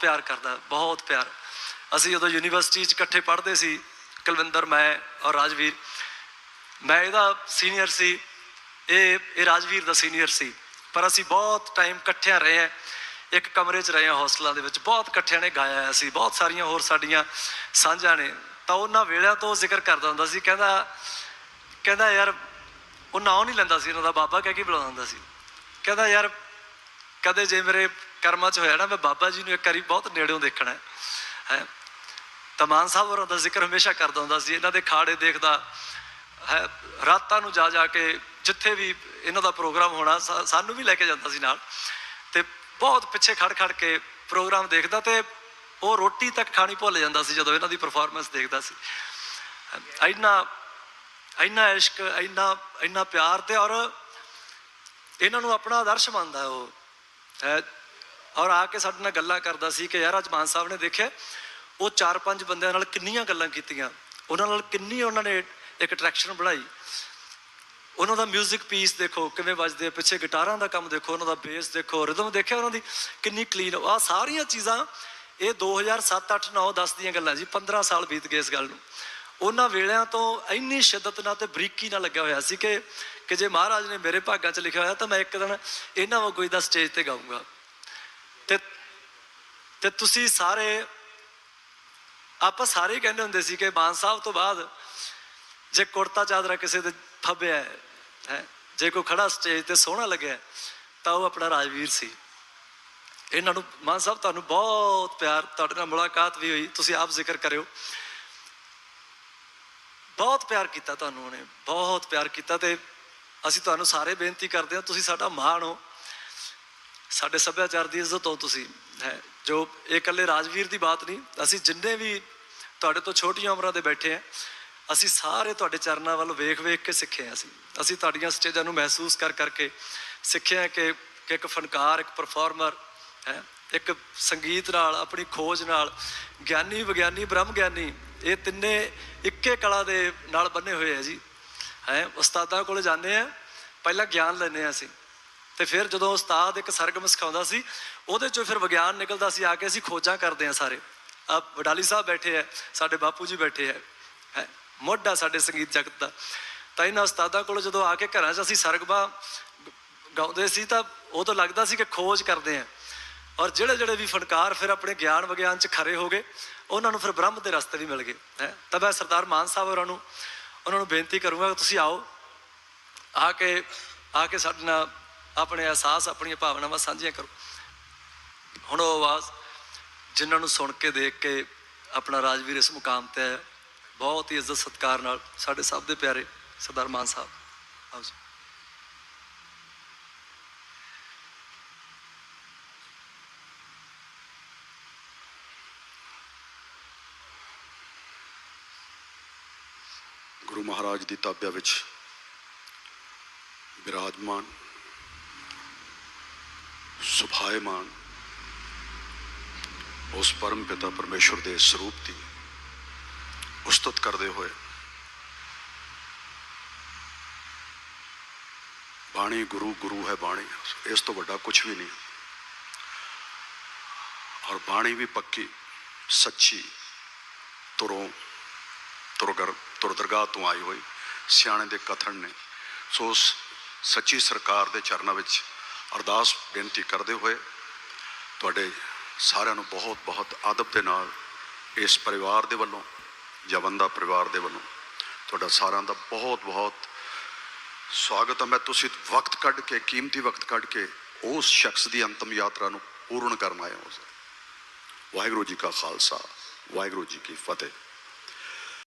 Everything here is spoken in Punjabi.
ਪਿਆਰ ਕਰਦਾ, ਬਹੁਤ ਪਿਆਰ। ਅਸੀਂ ਜਦੋਂ ਯੂਨੀਵਰਸਿਟੀ 'ਚ ਇਕੱਠੇ ਪੜ੍ਹਦੇ ਸੀ, ਕੁਲਵਿੰਦਰ, ਮੈਂ ਔਰ ਰਾਜਵੀਰ। ਮੈਂ ਇਹਦਾ ਸੀਨੀਅਰ ਸੀ, ਇਹ ਇਹ ਰਾਜਵੀਰ ਦਾ ਸੀਨੀਅਰ ਸੀ। ਪਰ ਅਸੀਂ ਬਹੁਤ ਟਾਈਮ ਇਕੱਠਿਆਂ ਰਹੇ ਹਾਂ, ਇੱਕ ਕਮਰੇ 'ਚ ਰਹੇ ਹਾਂ ਹੌਸਟਲਾਂ ਦੇ ਵਿੱਚ। ਬਹੁਤ ਇਕੱਠਿਆਂ ਨੇ ਗਾਇਆ ਹੈ ਅਸੀਂ ਬਹੁਤ ਸਾਰੀਆਂ ਹੋਰ ਸਾਡੀਆਂ ਸਾਂਝਾਂ ਨੇ। ਤਾਂ ਉਹਨਾਂ ਵੇਲਿਆਂ ਤੋਂ ਜ਼ਿਕਰ ਕਰਦਾ ਹੁੰਦਾ ਸੀ, ਕਹਿੰਦਾ ਕਹਿੰਦਾ ਯਾਰ, ਉਹ ਨਾਂ ਨਹੀਂ ਲੈਂਦਾ ਸੀ, ਉਹਨਾਂ ਦਾ ਬਾਬਾ ਕਹਿ ਕੇ ਬੁਲਾਉਂਦਾ ਹੁੰਦਾ ਸੀ। ਕਹਿੰਦਾ ਯਾਰ, ਕਦੇ ਜੇ ਮੇਰੇ ਕਰਮਾਂ 'ਚ ਹੋਇਆ ਨਾ, ਮੈਂ ਬਾਬਾ ਜੀ ਨੂੰ ਇੱਕ ਵਾਰੀ ਬਹੁਤ ਨੇੜਿਓਂ ਦੇਖਣਾ ਹੈ। ਹੈ। ਤਾਂ ਮਾਨ ਸਾਹਿਬ ਹੋਰਾਂ ਦਾ ਜ਼ਿਕਰ ਹਮੇਸ਼ਾ ਕਰਦਾ ਹੁੰਦਾ ਸੀ, ਇਹਨਾਂ ਦੇ ਖਾੜੇ ਦੇਖਦਾ, ਹੈ। ਰਾਤਾਂ ਨੂੰ ਜਾ ਜਾ ਕੇ ਜਿੱਥੇ ਵੀ ਇਹਨਾਂ ਦਾ ਪ੍ਰੋਗਰਾਮ ਹੋਣਾ ਸਾਨੂੰ ਵੀ ਲੈ ਕੇ ਜਾਂਦਾ ਸੀ ਨਾਲ। ਤੇ ਬਹੁਤ ਪਿੱਛੇ ਖੜ ਖੜ ਕੇ ਪ੍ਰੋਗਰਾਮ ਦੇਖਦਾ ਤੇ ਉਹ ਰੋਟੀ ਤੱਕ ਖਾਣੀ ਭੁੱਲ ਜਾਂਦਾ ਸੀ ਜਦੋਂ ਇਹਨਾਂ ਦੀ ਪਰਫਾਰਮੈਂਸ ਦੇਖਦਾ ਸੀ। ਇੰਨਾ ਇੰਨਾ ਇਸ਼ਕ, ਇੰਨਾ ਇੰਨਾ ਪਿਆਰ ਤੇ ਔਰ ਇਹਨਾਂ ਨੂੰ ਆਪਣਾ ਆਦਰਸ਼ ਮੰਨਦਾ ਉਹ। ਹੈ। ਔਰ ਆ ਕੇ ਸਾਡੇ ਨਾਲ ਗੱਲਾਂ ਕਰਦਾ ਸੀ ਕਿ ਯਾਰ ਅੱਜ ਮਾਨ ਸਾਹਿਬ ਨੇ ਦੇਖਿਆ, ਉਹ ਚਾਰ ਪੰਜ ਬੰਦਿਆਂ ਨਾਲ ਕਿੰਨੀਆਂ ਗੱਲਾਂ ਕੀਤੀਆਂ। ਉਹਨਾਂ ਨਾਲ ਕਿੰਨੀ ਉਹਨਾਂ ਨੇ ਇੱਕ ਅਟਰੈਕਸ਼ਨ ਬਣਾਈ। ਉਹਨਾਂ ਦਾ 뮤직 ਪੀਸ ਦੇਖੋ, ਕਿਵੇਂ ਵੱਜਦੇ ਆ, ਪਿੱਛੇ ਗਿਟਾਰਾਂ ਦਾ ਕੰਮ ਦੇਖੋ, ਉਹਨਾਂ ਦਾ ਬੇਸ ਦੇਖੋ ਰਿਦਮ ਦੇਖਿਆ ਉਹਨਾਂ ਦੀ, ਕਿੰਨੀ ਕਲੀਨ ਆ। ਸਾਰੀਆਂ ਚੀਜ਼ਾਂ ਇਹ 2007 8 9 10 ਦੀਆਂ ਗੱਲਾਂ ਜੀ 15 ਸਾਲ ਬੀਤ ਗਏ ਇਸ ਗੱਲ ਨੂੰ। ਉਹਨਾਂ ਵੇਲਿਆਂ ਤੋਂ ਇੰਨੀ ਸ਼ਿੱਦਤ ਨਾਲ ਤੇ ਬਰੀਕੀ ਨਾਲ ਲੱਗਿਆ ਹੋਇਆ ਸੀ ਕਿ ਕਿ ਜੇ ਮਹਾਰਾਜ ਨੇ ਮੇਰੇ ਭਾਗਾਂ 'ਚ ਲਿਖਿਆ ਹੋਇਆ ਤਾਂ ਮੈਂ ਇੱਕ ਦਿਨ ਇਹਨਾਂ ਵਾਂਗੂ ਦਾ ਸਟੇਜ ਤੇ ਗਾਊਂਗਾ। ਤੇ ਤੁਸੀਂ ਸਾਰੇ ਆਪਾਂ ਸਾਰੇ ਕਹਿੰਦੇ ਹੁੰਦੇ ਸੀ ਕਿ ਮਾਨ ਸਾਹਿਬ ਤੋਂ ਬਾਅਦ ਜੇ ਕੁੜਤਾ ਚਾਦਰਾ ਕਿਸੇ ਦੇ ਫੱਬਿਆ ਹੈ ਹੈਂ, ਜੇ ਕੋਈ ਖੜਾ ਸਟੇਜ ਤੇ ਸੋਹਣਾ ਲੱਗਿਆ ਤਾਂ ਉਹ ਆਪਣਾ ਰਾਜਵੀਰ ਸੀ। ਇਹਨਾਂ ਨੂੰ ਮਾਨ ਸਾਹਿਬ ਤੁਹਾਨੂੰ ਬਹੁਤ ਪਿਆਰ ਤੁਹਾਡੇ ਨਾਲ ਮੁਲਾਕਾਤ ਵੀ ਹੋਈ ਤੁਸੀਂ ਆਪ ਜ਼ਿਕਰ ਕਰਿਓ। ਬਹੁਤ ਪਿਆਰ ਕੀਤਾ ਤੁਹਾਨੂੰ ਉਹਨੇ ਬਹੁਤ ਪਿਆਰ ਕੀਤਾ ਤੇ ਅਸੀਂ ਤੁਹਾਨੂੰ ਸਾਰੇ ਬੇਨਤੀ ਕਰਦੇ ਹਾਂ ਤੁਸੀਂ ਸਾਡਾ ਮਾਣ ਹੋ। ਸਾਡੇ ਸੱਭਿਆਚਾਰ ਦੀ ਇੱਜ਼ਤ ਹੋ ਤੁਸੀਂ ਹੈ। ਜੋ ਇਹ ਇਕੱਲੇ ਰਾਜਵੀਰ ਦੀ ਬਾਤ ਨਹੀਂ, ਅਸੀਂ ਜਿੰਨੇ ਵੀ ਤੁਹਾਡੇ ਤੋਂ ਛੋਟੀਆਂ ਉਮਰਾਂ ਦੇ ਬੈਠੇ ਆ ਅਸੀਂ ਸਾਰੇ ਤੁਹਾਡੇ ਚਰਨਾਂ ਵੱਲ ਵੇਖ ਵੇਖ ਕੇ ਸਿੱਖੇ ਆ ਅਸੀਂ। ਅਸੀਂ ਤੁਹਾਡੀਆਂ ਸਟੇਜਾਂ ਨੂੰ ਮਹਿਸੂਸ ਕਰ ਕਰਕੇ ਸਿੱਖਿਆ ਕਿ ਕਿ ਇੱਕ ਫਨਕਾਰ, ਇੱਕ ਪਰਫਾਰਮਰ, ਹੈ, ਇੱਕ ਸੰਗੀਤ ਨਾਲ, ਆਪਣੀ ਖੋਜ ਨਾਲ, ਗਿਆਨੀ, ਵਿਗਿਆਨੀ, ਬ੍ਰਹਮ ਗਿਆਨੀ, ਇਹ ਤਿੰਨੇ ਇੱਕੇ ਕਲਾ ਦੇ ਨਾਲ ਬੰਨੇ ਹੋਏ ਆ ਜੀ। ਹੈ, ਉਸਤਾਦਾਂ ਕੋਲ ਜਾਂਦੇ ਆ ਪਹਿਲਾਂ ਗਿਆਨ ਲੈਂਦੇ ਆ ਅਸੀਂ। ਤੇ ਫਿਰ ਜਦੋਂ ਉਸਤਾਦ ਇੱਕ ਸਰਗਮ ਸਿਖਾਉਂਦਾ ਸੀ, ਉਹਦੇ ਚੋਂ ਫਿਰ ਵਿਗਿਆਨ ਨਿਕਲਦਾ ਸੀ, ਆ ਕੇ ਅਸੀਂ ਖੋਜਾਂ ਕਰਦੇ ਆ ਸਾਰੇ। ਆ ਵਡਾਲੀ ਸਾਹਿਬ ਬੈਠੇ ਆ ਸਾਡੇ ਬਾਪੂ ਜੀ ਬੈਠੇ ਆ ਮੋਢਾ ਸਾਡੇ ਸੰਗੀਤ ਜਗਤ ਦਾ। ਤਾਂ ਇਹਨਾਂ ਉਸਤਾਦਾਂ ਕੋਲ ਜਦੋਂ ਆ ਕੇ ਘਰਾਂ 'ਚ ਅਸੀਂ ਸਰਗਮਾਂ ਗਾਉਂਦੇ ਸੀ, ਤਾਂ ਉਦੋਂ ਲੱਗਦਾ ਸੀ ਕਿ ਖੋਜ ਕਰਦੇ ਆ ਔਰ ਜਿਹੜੇ ਜਿਹੜੇ ਵੀ ਫਨਕਾਰ ਫਿਰ ਆਪਣੇ ਗਿਆਨ ਵਿਗਿਆਨ 'ਚ ਖਰੇ ਹੋ ਗਏ, ਉਹਨਾਂ ਨੂੰ ਫਿਰ ਬ੍ਰਹਮ ਦੇ ਰਸਤੇ ਵੀ ਮਿਲ ਗਏ, ਹੈ। ਤਾਂ ਮੈਂ ਸਰਦਾਰ ਮਾਨ ਸਾਹਿਬ ਹੋਰਾਂ ਨੂੰ, ਉਹਨਾਂ ਨੂੰ ਬੇਨਤੀ ਕਰੂੰਗਾ ਕਿ ਤੁਸੀਂ ਆਓ, ਆ ਕੇ ਆ ਕੇ ਸਾਡੇ ਨਾਲ ਆਪਣੇ ਅਹਿਸਾਸ, ਆਪਣੀਆਂ ਭਾਵਨਾਵਾਂ ਸਾਂਝੀਆਂ ਕਰੋ। ਹੁਣ ਉਹ ਆਵਾਜ਼ ਜਿਨ੍ਹਾਂ ਨੂੰ ਸੁਣ ਕੇ ਦੇਖ ਕੇ ਆਪਣਾ ਰਾਜਵੀਰ ਇਸ ਮੁਕਾਮ ਤੇ ਹੈ ਬਹੁਤ ਹੀ ਇੱਜ਼ਤ ਸਤਿਕਾਰ ਨਾਲ ਸਾਡੇ ਸਭ ਦੇ ਪਿਆਰੇ ਸਰਦਾਰ ਮਾਨ ਸਾਹਿਬ, ਆਓ ਜੀ। ਗੁਰੂ ਮਹਾਰਾਜ ਦੀ ਤਾਬਿਆ ਵਿੱਚ ਬਿਰਾਜਮਾਨ ਸੁਭਾਏਮਾਨ। ਉਸ ਪਰਮ ਪਿਤਾ ਪਰਮੇਸ਼ਵਰ ਦੇ ਸਰੂਪ ਦੀ ਉਸਤਤ ਕਰਦੇ ਹੋਏ ਬਾਣੀ ਗੁਰੂ ਗੁਰੂ ਹੈ ਬਾਣੀ, ਇਸ ਤੋਂ ਵੱਡਾ ਕੁਝ ਵੀ ਨਹੀਂ। ਔਰ ਬਾਣੀ ਵੀ ਪੱਕੀ, ਸੱਚੀ ਤੁਰੋਂ ਤੁਰਗਰ ਤੁਰ ਤੋਂ ਆਈ ਹੋਈ, ਸਿਆਣੇ ਦੇ ਕਥਨ ਨੇ। ਸੋ ਉਸ ਸੱਚੀ ਸਰਕਾਰ ਦੇ ਚਰਨਾਂ ਵਿੱਚ ਅਰਦਾਸ ਬੇਨਤੀ ਕਰਦੇ ਹੋਏ ਤੁਹਾਡੇ ਸਾਰਿਆਂ ਨੂੰ ਬਹੁਤ ਬਹੁਤ ਆਦਬ ਦੇ ਨਾਲ ਇਸ ਪਰਿਵਾਰ ਦੇ ਵੱਲੋਂ ਜਵੰਦਾ ਪਰਿਵਾਰ ਦੇ ਵੱਲੋਂ ਤੁਹਾਡਾ ਸਾਰਿਆਂ ਦਾ ਬਹੁਤ ਬਹੁਤ ਸਵਾਗਤ ਹੈ ਮੈਂ ਤੁਸੀਂ ਵਕਤ ਕੱਢ ਕੇ, ਕੀਮਤੀ ਵਕਤ ਕੱਢ ਕੇ ਉਸ ਸ਼ਖਸ ਦੀ ਅੰਤਮ ਯਾਤਰਾ ਨੂੰ ਪੂਰਨ ਕਰਨ ਆਏ ਹੋ। ਵਾਹਿਗੁਰੂ ਜੀ ਕਾ ਖਾਲਸਾ, ਵਾਹਿਗੁਰੂ ਜੀ ਕੀ ਫਤਿਹ।